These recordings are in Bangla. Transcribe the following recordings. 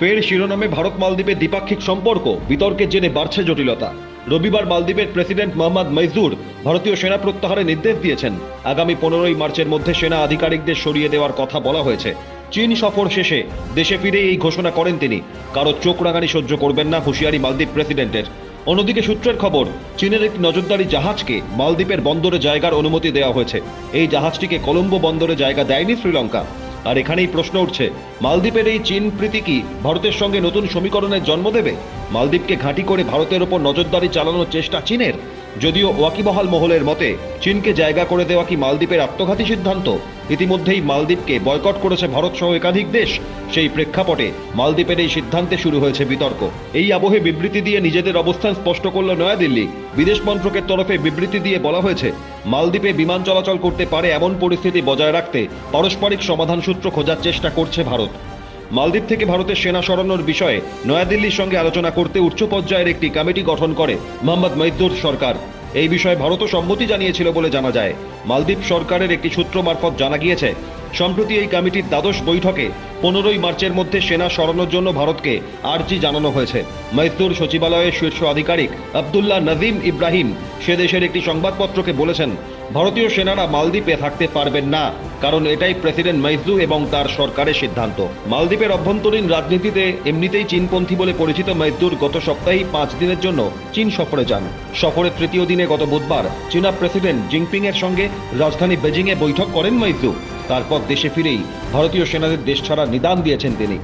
ফের শিরোনামে ভারত মালদ্বীপের দ্বিপাক্ষিক সম্পর্ক। বিতর্কের জেনে বাড়ছে জটিলতা। রবিবার মালদ্বীপের প্রেসিডেন্ট মোহাম্মদ মৈজুর ভারতীয় সেনা প্রত্যাহারের নির্দেশ দিয়েছেন। আগামী পনেরোই মার্চের মধ্যে সেনা আধিকারিকদের সরিয়ে দেওয়ার কথা বলা হয়েছে। চীন সফর শেষে দেশে ফিরে এই ঘোষণা করেন তিনি। কারও চোখ রাঙানি সহ্য করবেন না হুঁশিয়ারি মালদ্বীপ প্রেসিডেন্টের। অন্যদিকে সূত্রের খবর, চীনের একটি নজরদারি জাহাজকে মালদ্বীপের বন্দরে জায়গার অনুমতি দেওয়া হয়েছে। এই জাহাজটিকে কলম্বো বন্দরে জায়গা দেয়নি শ্রীলঙ্কা। আর এখানেই প্রশ্ন উঠছে মালদ্বীপের এই চীন প্রীতি কি ভারতের সঙ্গে নতুন সমীকরণের জন্ম দেবে? মালদ্বীপকে ঘাঁটি করে ভারতের ওপর নজরদারি চালানোর চেষ্টা চীনের? যদিও ওয়াকিবহাল মহলের মতে, চীনকে জায়গা করে দেওয়া কি মালদ্বীপের আত্মঘাতী সিদ্ধান্ত? ইতিমধ্যেই মালদ্বীপকে বয়কট করেছে ভারত সহ একাধিক দেশ। সেই প্রেক্ষাপটে মালদ্বীপের এই সিদ্ধান্তে শুরু হয়েছে বিতর্ক। এই আবহে বিবৃতি দিয়ে নিজেদের অবস্থান স্পষ্ট করল নয়াদিল্লি। বিদেশ মন্ত্রকের তরফে বিবৃতি দিয়ে বলা হয়েছে, মালদ্বীপে বিমান চলাচল করতে পারে এমন পরিস্থিতি বজায় রাখতে পারস্পরিক সমাধান সূত্র খোঁজার চেষ্টা করছে ভারত। মালদ্বীপ থেকে ভারতের সেনা সরানোর বিষয়ে নয়াদিল্লির সঙ্গে আলোচনা করতে উচ্চ পর্যায়ের একটি কমিটি গঠন করে মোহাম্মদ মৈদুর সরকার। এই বিষয়ে ভারতও সম্মতি জানিয়েছিল বলে জানা যায়। মালদ্বীপ সরকারের একটি সূত্র মারফত জানা গিয়েছে, সম্প্রতি এই কমিটির দ্বাদশ বৈঠকে পনেরোই মার্চের মধ্যে সেনা সরানোর জন্য ভারতকে আর্জি জানানো হয়েছে। মৈদুর সচিবালয়ের শীর্ষ আধিকারিক আবদুল্লাহ নজিম ইব্রাহিম সে দেশের একটি সংবাদপত্রকে বলেছেন, ভারতীয় সেনারা মালদ্বীপে থাকতে পারবেন না, কারণ এটাই প্রেসিডেন্ট মাইজু এবং তার সরকারের সিদ্ধান্ত। মালদ্বীপের অভ্যন্তরীণ রাজনীতিতে এমনিতেই চীনপন্থী বলে পরিচিত মাইজুর গত সপ্তাহেই পাঁচ দিনের জন্য চীন সফরে যান। সফরের তৃতীয় দিনে গত বুধবার চীনা প্রেসিডেন্ট জিনপিং এর সঙ্গে রাজধানী বেজিংয়ে বৈঠক করেন মাইজু। তারপর দেশে ফিরেই ভারতীয় সেনাদের দেশ ছাড়া নিদান দিয়েছেন তিনি।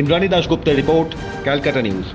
ইন্দ্রাণী দাশগুপ্তের রিপোর্ট, ক্যালকাটা নিউজ।